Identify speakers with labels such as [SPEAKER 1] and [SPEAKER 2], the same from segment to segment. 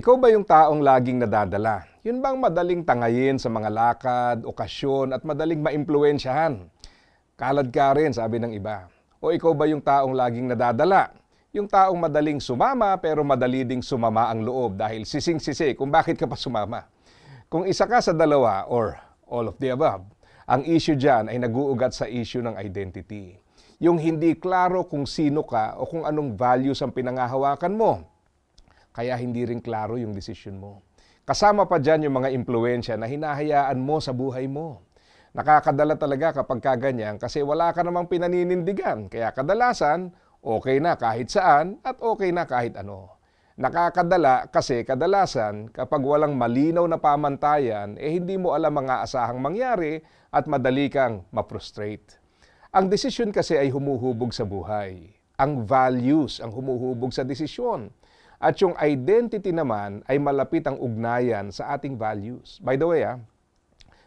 [SPEAKER 1] Ikaw ba yung taong laging nadadala? Yun bang madaling tangayin sa mga lakad, okasyon at madaling maimpluwensyahan? Kalad ka rin, sabi ng iba. O ikaw ba yung taong laging nadadala? Yung taong madaling sumama pero madali ding sumama ang loob dahil sising-sisi kung bakit ka pa sumama. Kung isa ka sa dalawa or all of the above, ang issue dyan ay naguugat sa issue ng identity. Yung hindi klaro kung sino ka o kung anong values ang pinangahawakan mo kaya hindi rin klaro yung desisyon mo. Kasama pa dyan yung mga impluensya na hinahayaan mo sa buhay mo. Nakakadala talaga kapag kaganyan kasi wala ka namang pinaninindigan. Kaya kadalasan, okay na kahit saan at okay na kahit ano. Nakakadala kasi kadalasan kapag walang malinaw na pamantayan, eh hindi mo alam mga asahang mangyari at madali kang ma-frustrate. Ang desisyon kasi ay humuhubog sa buhay. Ang values ang humuhubog sa desisyon. At yung identity naman ay malapit ang ugnayan sa ating values. By the way, ah,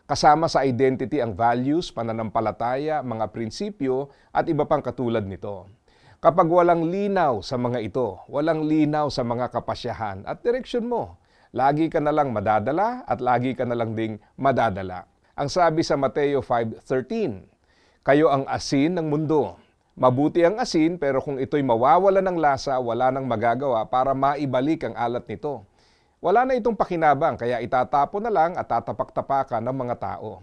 [SPEAKER 1] kasama sa identity ang values, pananampalataya, mga prinsipyo at iba pang katulad nito. Kapag walang linaw sa mga ito, walang linaw sa mga kapasyahan at direksyon mo, lagi ka na lang madadala at lagi ka na lang ding madadala. Ang sabi sa Mateo 5.13, Kayo ang asin ng mundo. Mabuti ang asin pero kung ito'y mawawala ng lasa, wala nang magagawa para maibalik ang alat nito. Wala na itong pakinabang kaya itatapon na lang at tatapak-tapakan ng mga tao.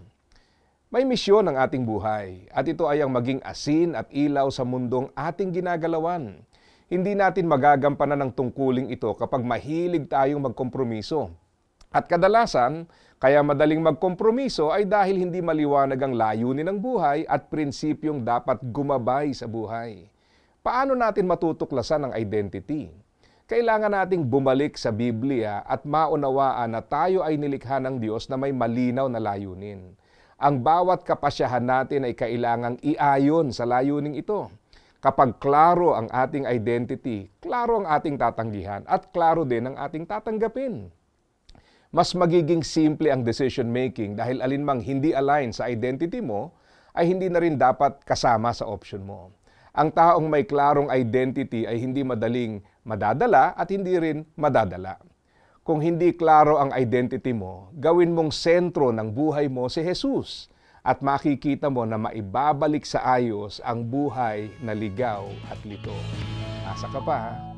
[SPEAKER 1] May misyon ang ating buhay at ito ay ang maging asin at ilaw sa mundong ating ginagalawan. Hindi natin magagampanan ng tungkuling ito kapag mahilig tayong magkompromiso. At kadalasan, kaya madaling magkompromiso ay dahil hindi maliwanag ang layunin ng buhay at prinsipyong dapat gumabay sa buhay. Paano natin matutuklasan ang identity? Kailangan nating bumalik sa Biblia at maunawaan na tayo ay nilikha ng Diyos na may malinaw na layunin. Ang bawat kapasyahan natin ay kailangang iayon sa layuning ito. Kapag klaro ang ating identity, klaro ang ating tatanggihan at klaro din ang ating tatanggapin mas magiging simple ang decision making dahil alinmang hindi align sa identity mo ay hindi na rin dapat kasama sa option mo. Ang taong may klarong identity ay hindi madaling madadala at hindi rin madadala. Kung hindi klaro ang identity mo, gawin mong sentro ng buhay mo si Jesus at makikita mo na maibabalik sa ayos ang buhay na ligaw at lito. Asa ka pa ha?